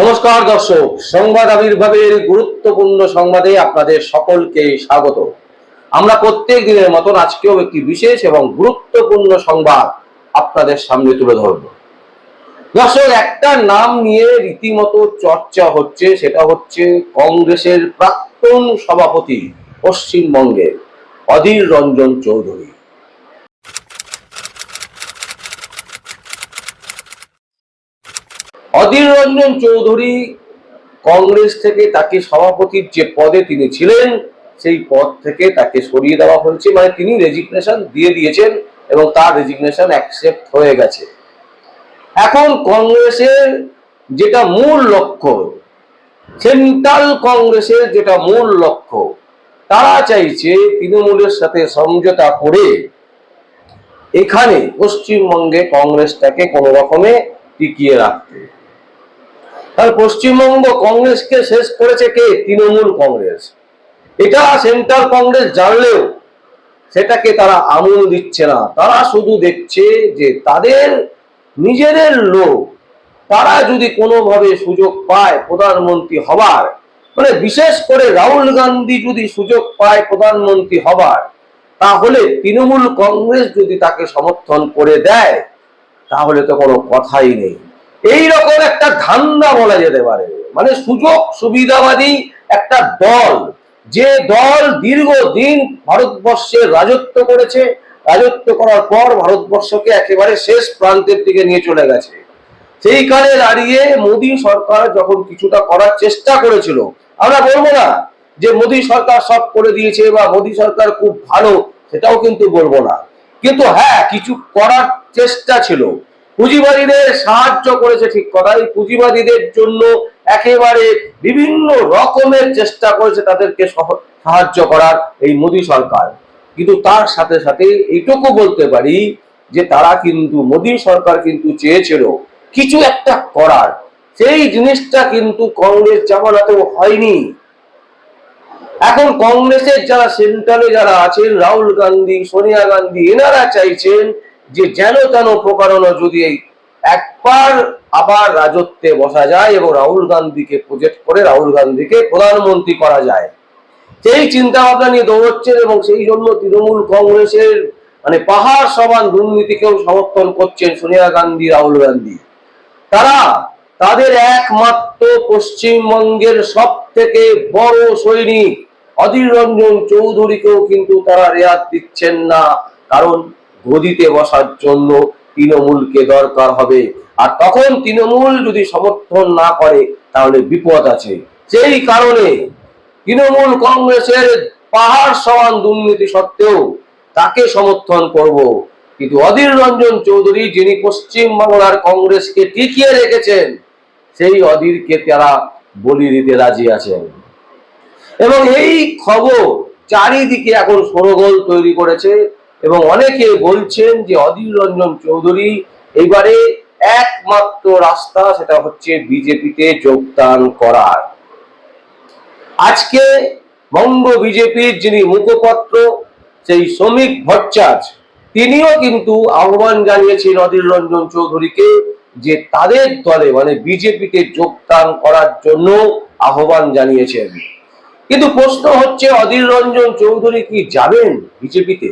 নমস্কার দর্শক, সংবাদ আবির্ভাবের গুরুত্বপূর্ণ সংবাদে আপনাদের সকলকে স্বাগত। আমরা প্রত্যেক দিনের মতন আজকেও একটি বিশেষ এবং গুরুত্বপূর্ণ সংবাদ আপনাদের সামনে তুলে ধরব। দর্শক, একটা নাম নিয়ে রীতিমতো চর্চা হচ্ছে, সেটা হচ্ছে কংগ্রেসের প্রাক্তন সভাপতি পশ্চিমবঙ্গের অধীর রঞ্জন চৌধুরী। অধীর রঞ্জন চৌধুরী কংগ্রেস থেকে তাকে সভাপতির যে পদে তিনি ছিলেন, সেই পদ থেকে তাকে সরিয়ে দেওয়া হয়েছে। মানে তিনি রেজিগনেশন দিয়ে দিয়েছেন এবং তার রেজিগনেশন অ্যাকসেপ্ট হয়ে গেছে। এখন কংগ্রেসের যেটা মূল লক্ষ্য সেন্ট্রাল কংগ্রেসের যেটা মূল লক্ষ্য, তারা চাইছে তৃণমূলের সাথে সমঝোতা করে এখানে পশ্চিমবঙ্গে কংগ্রেসটাকে কোনো রকমে টিকিয়ে রাখতে। তাহলে পশ্চিমবঙ্গ কংগ্রেসকে শেষ করেছে কে? তৃণমূল কংগ্রেস। এটা সেন্ট্রাল কংগ্রেস জানলেও সেটাকে তারা আমল দিচ্ছে না। তারা শুধু দেখছে যে তাদের নিজেদের লোক, তারা যদি কোনোভাবে সুযোগ পায় প্রধানমন্ত্রী হবার মানে বিশেষ করে রাহুল গান্ধী যদি সুযোগ পায় প্রধানমন্ত্রী হবার, তাহলে তৃণমূল কংগ্রেস যদি তাকে সমর্থন করে দেয়, তাহলে তো কোনো কথাই নেই। এই রকম একটা ধান্দা বলা যেতে পারে। মানে সুযোগ সুবিধাবাদী একটা দল। যে দল দীর্ঘদিন ভারতবর্ষে রাজত্ব করেছে, রাজত্ব করার পর ভারতবর্ষকে একেবারে শেষ প্রান্তের দিকে নিয়ে চলে গেছে। সেই সেইখানে দাঁড়িয়ে মোদী সরকার যখন কিছুটা করার চেষ্টা করেছিল, আমরা বলব না যে মোদী সরকার সব করে দিয়েছে বা মোদী সরকার খুব ভালো, সেটাও কিন্তু বলব না। কিন্তু হ্যাঁ কিছু করার চেষ্টা ছিল। পুঁজিবাদীদের সাহায্য করেছে ঠিক কথাই। পুঁজিবাদীদের জন্য একেবারে বিভিন্ন রকমের চেষ্টা করেছে তাদেরকে সাহায্য করার এই মোদী সরকার। কিন্তু তার সাথে সাথে এইটুকু বলতে পারি যে তারা কিন্তু, মোদী সরকার কিন্তু চেয়েছিল কিছু একটা করার। সেই জিনিসটা কিন্তু কংগ্রেস জামানাতেও হয়নি, এখন কংগ্রেসের যারা সেন্ট্রালে যারা আছেন, রাহুল গান্ধী, সোনিয়া গান্ধী, এনারা চাইছেন যে যেন তেন প্রকারণ যদি এই একবার আবার রাজত্বে বসা যায় এবং রাহুল গান্ধীকে প্রজেক্ট করে রাহুল গান্ধীকে প্রধানমন্ত্রী করা যায়, সেই চিন্তা ভাবনা নিয়ে দৌড়চ্ছেন এবং সেই জন্য তৃণমূল কংগ্রেসের মানে পাহাড় সমান দুর্নীতিকেও সমর্থন করছেন সোনিয়া গান্ধী, রাহুল গান্ধী। তারা তাদের একমাত্র পশ্চিমবঙ্গের সব থেকে বড় সৈনিক অধীর রঞ্জন চৌধুরীকেও কিন্তু তারা রেয়াত দিচ্ছেন না, কারণ গদিতে বসার জন্য তৃণমূলকে দরকার হবে। আর তখন তৃণমূল যদি সমর্থন না করে, তাহলে বিপদ আছে। সেই কারণে তৃণমূল কংগ্রেসের পাহাড় সমান দুর্নীতি সত্ত্বেও তাকে সমর্থন করব। কিন্তু অধীর রঞ্জন চৌধুরী, যিনি পশ্চিম বাংলার কংগ্রেসকে টিকিয়ে রেখেছেন, সেই অধীরকে তারা বলি দিতে রাজি আছেন। এবং এই খবর চারিদিকে এখন সরগোল তৈরি করেছে। এবং অনেকে বলছেন যে অধীর রঞ্জন চৌধুরী, এবারে একমাত্র রাস্তা সেটা হচ্ছে বিজেপিতে যোগদান করার। আজকে বঙ্গ বিজেপির যিনি মুখপত্র, সেই শ্রমিক ভট্টাচার্য তিনিও কিন্তু আহ্বান জানিয়েছেন অধীর রঞ্জন চৌধুরীকে যে তাদের দলে মানে বিজেপিতে যোগদান করার জন্য আহ্বান জানিয়েছেন। কিন্তু প্রশ্ন হচ্ছে, অধীর রঞ্জন চৌধুরী কি যাবেন বিজেপিতে?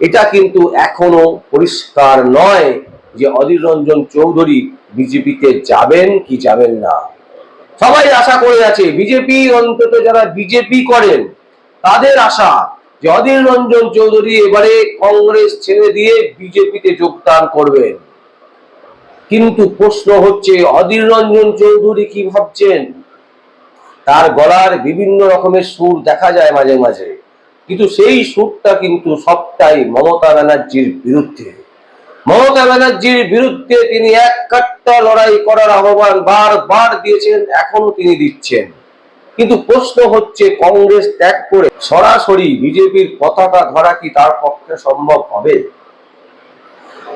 এটা কিন্তু এখনও পরিষ্কার নয় যে অধীর রঞ্জন চৌধুরী বিজেপিতে যাবেন কি যাবেন না। সবাই আশা করে আছে বিজেপি অন্তত যারা বিজেপি করেন, তাদের আশা যে অধীর রঞ্জন চৌধুরী এবারে কংগ্রেস ছেড়ে দিয়ে বিজেপিতে যোগদান করবেন। কিন্তু প্রশ্ন হচ্ছে, অধীর রঞ্জন চৌধুরী কি ভাবছেন? তার গলার বিভিন্ন রকমের সুর দেখা যায় মাঝে মাঝে। কিন্তু সেই সুরটা কিন্তু সবটাই মমতা ব্যানার্জির বিরুদ্ধে। মমতা ব্যানার্জির বিরুদ্ধে তিনি এক কাট্টা লড়াই করার আহ্বান বারবার দিয়েছেন, এখনও তিনি দিচ্ছেন। কিন্তু প্রশ্ন হচ্ছে, কংগ্রেস ত্যাগ করে সরাসরি বিজেপির পতাকা ধরা কি তার পক্ষে সম্ভব হবে?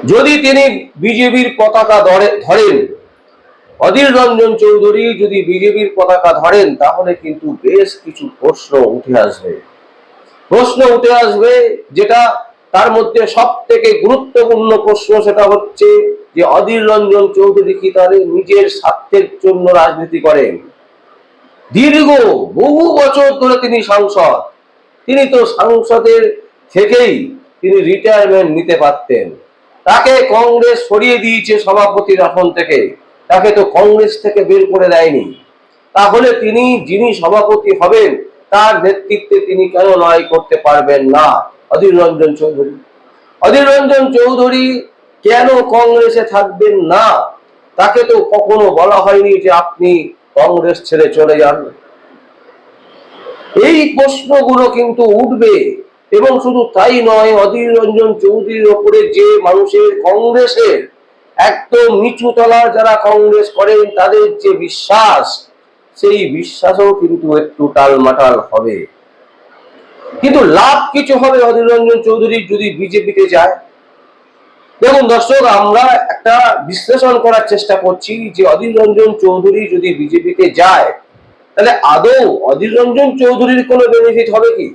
যদি তিনি বিজেপির পতাকা ধরে- ধরেন, অধীর রঞ্জন চৌধুরী যদি বিজেপির পতাকা ধরেন, তাহলে কিন্তু বেশ কিছু প্রশ্ন উঠে আসবে। প্রশ্ন উঠে আসবে যেটা তার মধ্যে সব থেকে গুরুত্বপূর্ণ প্রশ্ন সেটা হচ্ছে যে অধীর রঞ্জন চৌধুরী কি তাহলে নিজের স্বার্থের জন্য রাজনীতি করেন? দীর্ঘ বহু বছর ধরে তিনি সাংসদ। তিনি তো সাংসদের থেকেই তিনি রিটায়ারমেন্ট নিতে পারতেন। তাকে কংগ্রেস সরিয়ে দিয়েছে সভাপতির আসন থেকে। তাকে তো কংগ্রেস থেকে বের করে দেয়নি। তাহলে তিনি যিনি সভাপতি হবেন তার নেতৃত্বে তিনি কেন লড়াই করতে পারবেন না? অধীর রঞ্জন চৌধুরী। অধীর রঞ্জন চৌধুরী কেন কংগ্রেসে থাকবেন না? তাকে তো কখনো বলা হয়নি যে আপনি কংগ্রেস ছেড়ে চলে যান। এই প্রশ্নগুলো কিন্তু উঠবে এবং শুধু তাই নয়, অধীর রঞ্জন চৌধুরীর ওপরে যে মানুষের কংগ্রেসের একদম নিচু তলার যারা কংগ্রেস করেন, তাদের যে বিশ্বাস সেই বিশ্বাসও কিন্তু একটু টালমাটাল হবে। কিন্তু লাভ কিছু হবে অধীর রঞ্জন চৌধুরী যদি বিজেপিতে যায়। দেখুন দর্শক, আমরা একটা বিশ্লেষণ করার চেষ্টা করছি যে অধীর রঞ্জন চৌধুরী যদি বিজেপিতে যায়, তাহলে আদৌ অধীর রঞ্জন চৌধুরীর কোনো বেনিফিট হবে কি?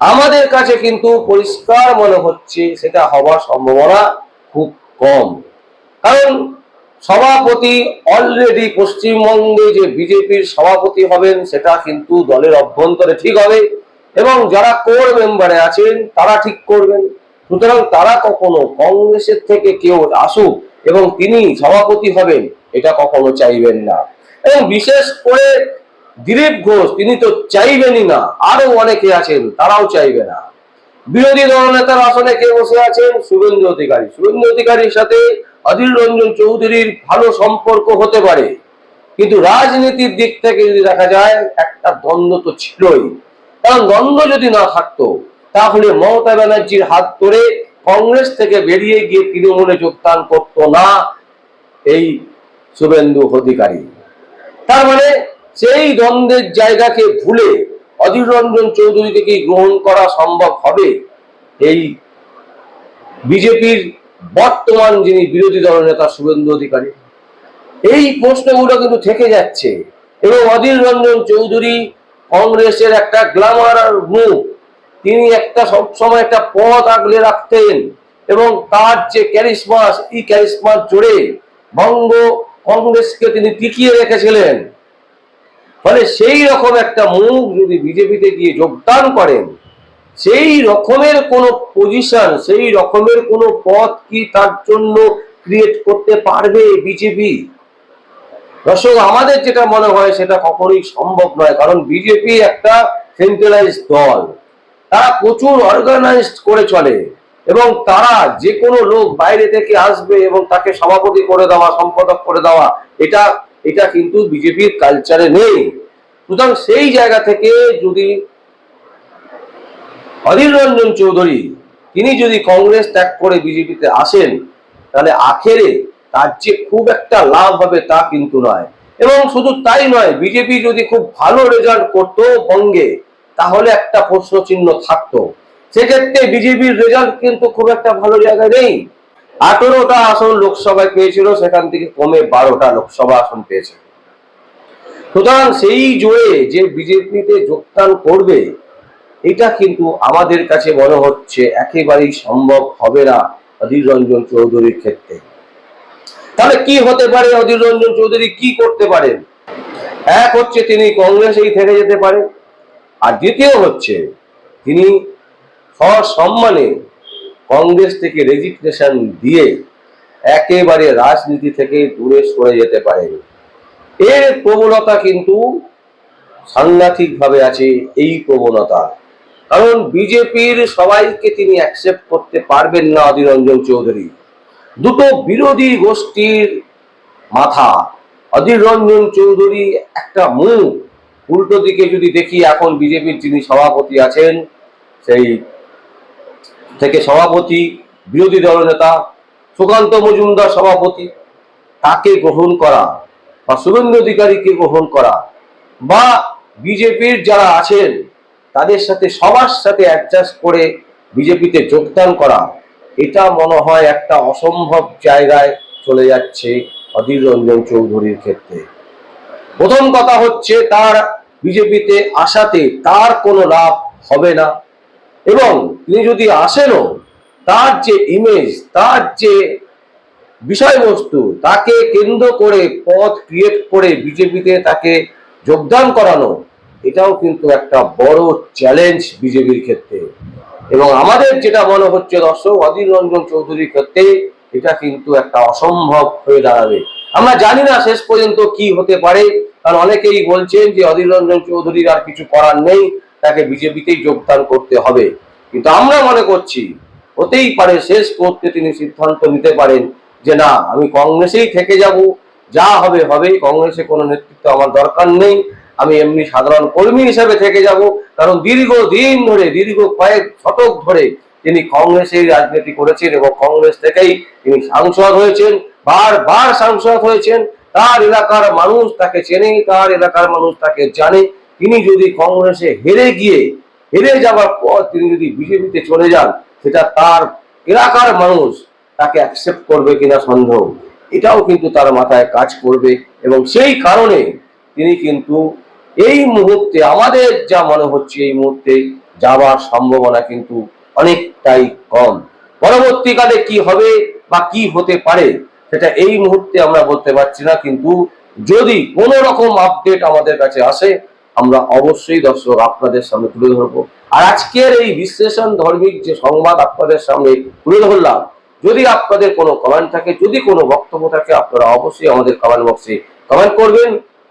আমাদের কাছে কিন্তু পরিষ্কার মনে হচ্ছে সেটা হওয়ার সম্ভাবনা খুব কম। কারণ সভাপতি অলরেডি পশ্চিমবঙ্গে যে বিজেপির সভাপতি হবেন, সেটা কিন্তু দলের অভ্যন্তরে ঠিক হবে। এবং যারা কোর মেম্বারে আছেন, তারা ঠিক করবেন। সুতরাং তারা কখনো কংগ্রেসের থেকে কেউ আসুক এবং তিনি সভাপতি হবেন, এটা কখনো চাইবেন না। এবং বিশেষ করে দিলীপ ঘোষ, তিনি তো চাইবেনই না। আরও অনেকে আছেন, তারাও চাইবে না। বিরোধী দলনেতার আসনে কে বসে আছেন? শুভেন্দু অধিকারী। শুভেন্দু অধিকারীর সাথে অধীর রঞ্জন চৌধুরীর ভালো সম্পর্ক হতে পারে। কিন্তু রাজনীতির দিক থেকে যদি দেখা যায়, একটা দ্বন্দ্ব তো ছিলই। কারণ দ্বন্দ্ব যদি না থাকতো, তাহলে মমতা ব্যানার্জির হাত ধরে কংগ্রেস থেকে বেরিয়ে গিয়ে তৃণমূলে যোগদান করতো না এই শুভেন্দু অধিকারী। তার মানে সেই দ্বন্দ্বের জায়গাকে ভুলে অধীর রঞ্জন চৌধুরীকে গ্রহণ করা সম্ভব হবে? এই বিজেপির বর্তমান যিনি বিরোধী দল নেতা শুভেন্দু অধিকারী, এই প্রশ্নগুলো কিন্তু থেকে যাচ্ছে। এবং অধীর রঞ্জন চৌধুরী কংগ্রেসের একটা গ্ল্যামার মুখ। তিনি একটা সবসময় একটা পথ আগলে রাখতেন এবং তার যে ক্যারিসমাস এই ক্যারিসমাস জোরে বঙ্গ কংগ্রেসকে তিনি টিকিয়ে রেখেছিলেন। ফলে সেই রকম একটা মুখ যদি বিজেপিতে গিয়ে যোগদান করেন সেই রকমের কোনো পজিশন সেই রকমের কোনো পথ কি তার জন্য ক্রিয়েট করতে পারবে বিজেপি দর্শক, আমাদের যেটা মনে হয় সেটা কখনোই সম্ভব নয়, কারণ বিজেপি একটা সেন্ট্রালাইজ দল। তারা প্রচুর অর্গানাইজড করে চলে এবং তারা যে কোনো লোক বাইরে থেকে আসবে এবং তাকে সভাপতি করে দেওয়া, সম্পাদক করে দেওয়া, এটা এটা কিন্তু বিজেপির কালচারে নেই। সুতরাং সেই জায়গা থেকে যদি অধীর রঞ্জন চৌধুরী, তিনি যদি কংগ্রেস ত্যাগ করে বিজেপিতে আসেন, তাহলে আখেরে তার যে খুব একটা লাভ হবে তা কিন্তু নয়। এবং শুধু তাই নয়, বিজেপি যদি খুব ভালো রেজাল্ট করতো বঙ্গে, তাহলে একটা প্রশ্ন চিহ্ন থাকতো। সেক্ষেত্রে বিজেপির রেজাল্ট কিন্তু খুব একটা ভালো জায়গায় নেই। আঠেরোটা আসন লোকসভায় পেয়েছিল, সেখান থেকে কমে বারোটা লোকসভা আসন পেয়েছে। সুতরাং সেই জোরে যে বিজেপিতে যোগদান করবে এটা কিন্তু আমাদের কাছে মনে হচ্ছে একেবারেই সম্ভব হবে না অধীর রঞ্জন চৌধুরীর ক্ষেত্রে। তাহলে কি হতে পারে? অধীর রঞ্জন চৌধুরী কি করতে পারেন এক হচ্ছে তিনি কংগ্রেসেই থেকে যেতে পারে। আর দ্বিতীয় হচ্ছে তিনি সসম্মানে কংগ্রেস থেকে রেজিগনেশন দিয়ে একেবারে রাজনীতি থেকে দূরে সরে যেতে পারেন। এর প্রবণতা কিন্তু সাংঘাতিক ভাবে আছে, এই প্রবণতা। কারণ বিজেপির সবাইকে তিনি অ্যাকসেপ্ট করতে পারবেন না অধীর রঞ্জন চৌধুরী। দুটো বিরোধী গোষ্ঠীর মাথা। অধীর রঞ্জন চৌধুরী একটা মুখ। উল্টো দিকে যদি দেখি, এখন বিজেপির যিনি সভাপতি আছেন, সেই থেকে সভাপতি, বিরোধী দলনেতা সুকান্ত মজুমদার সভাপতি, তাকে গ্রহণ করা বা শুভেন্দু অধিকারীকে গ্রহণ করা বা বিজেপির যারা আছেন তাদের সাথে, সবার সাথে অ্যাডজাস্ট করে বিজেপিতে যোগদান করা। এটা মনে হয় একটা অসম্ভব জায়গায় চলে যাচ্ছে অধীর রঞ্জন চৌধুরীর ক্ষেত্রে। প্রথম কথা হচ্ছে, তার বিজেপিতে আসাতে তার কোনো লাভ হবে না। এবং তিনি যদি আসেনও, তার যে ইমেজ তার যে বিষয়বস্তু, তাকে কেন্দ্র করে পথ ক্রিয়েট করে বিজেপিতে তাকে যোগদান করানো এটাও কিন্তু একটা বড় চ্যালেঞ্জ বিজেপির ক্ষেত্রে। এবং আমাদের যেটা মনে হচ্ছে, দর্শক, অধীর রঞ্জন চৌধুরীর ক্ষেত্রে এটা কিন্তু একটা অসম্ভব হয়ে দাঁড়াবে। আমরা জানি না শেষ পর্যন্ত কি হতে পারে, কারণ অনেকেই বলছেন যে অধীর রঞ্জন চৌধুরীর আর কিছু করার নেই, তাকে বিজেপিতেই যোগদান করতে হবে। কিন্তু আমরা মনে করছি, হতেই পারে শেষ করতে তিনি সিদ্ধান্ত নিতে পারেন যে না, আমি কংগ্রেসেই থেকে যাব, যা হবে হবে কংগ্রেসে কোনো নেতৃত্ব আমার দরকার নেই। আমি এমনি সাধারণ কর্মী হিসেবে থেকে যাব, কারণ দীর্ঘ দিন ধরে, দীর্ঘ কয়েক শতক ধরে তিনি কংগ্রেসের রাজনীতি করেছেন এবং কংগ্রেস থেকেই তিনি সাংসদ হয়েছেন, বারবার সাংসদ হয়েছেন। তার এলাকার মানুষ তাকে চেনে, তার এলাকার মানুষ তাকে জানে। তিনি যদি কংগ্রেসে হেরে গিয়ে, হেরে যাওয়ার পর তিনি যদি বিজেপিতে চলে যান, সেটা তার এলাকার মানুষ তাকে অ্যাকসেপ্ট করবে কিনা সন্দেহ। এটাও কিন্তু তার মাথায় কাজ করবে এবং সেই কারণে তিনি কিন্তু এই মুহূর্তে, আমাদের যা মনে হচ্ছে এই মুহূর্তে, যাওয়ার সম্ভাবনা কিন্তু অনেকটাই কম। পরবর্তীকালে কি হবে বা কি হতে পারে, সেটা এই মুহূর্তে আমরা বলতে পারছি না, কিন্তু যদি কোনো রকম আপডেট আমাদের কাছে আসে, আমরা অবশ্যই দর্শক আপনাদের সামনে তুলে ধরবো। আর আজকের এই বিশ্লেষণ ধর্মিক যে সংবাদ আপনাদের সামনে তুলে ধরলাম, যদি আপনাদের কোনো কমেন্ট থাকে, যদি কোনো বক্তব্য থাকে, আপনারা অবশ্যই আমাদের কমেন্ট বক্সে কমেন্ট করবেন।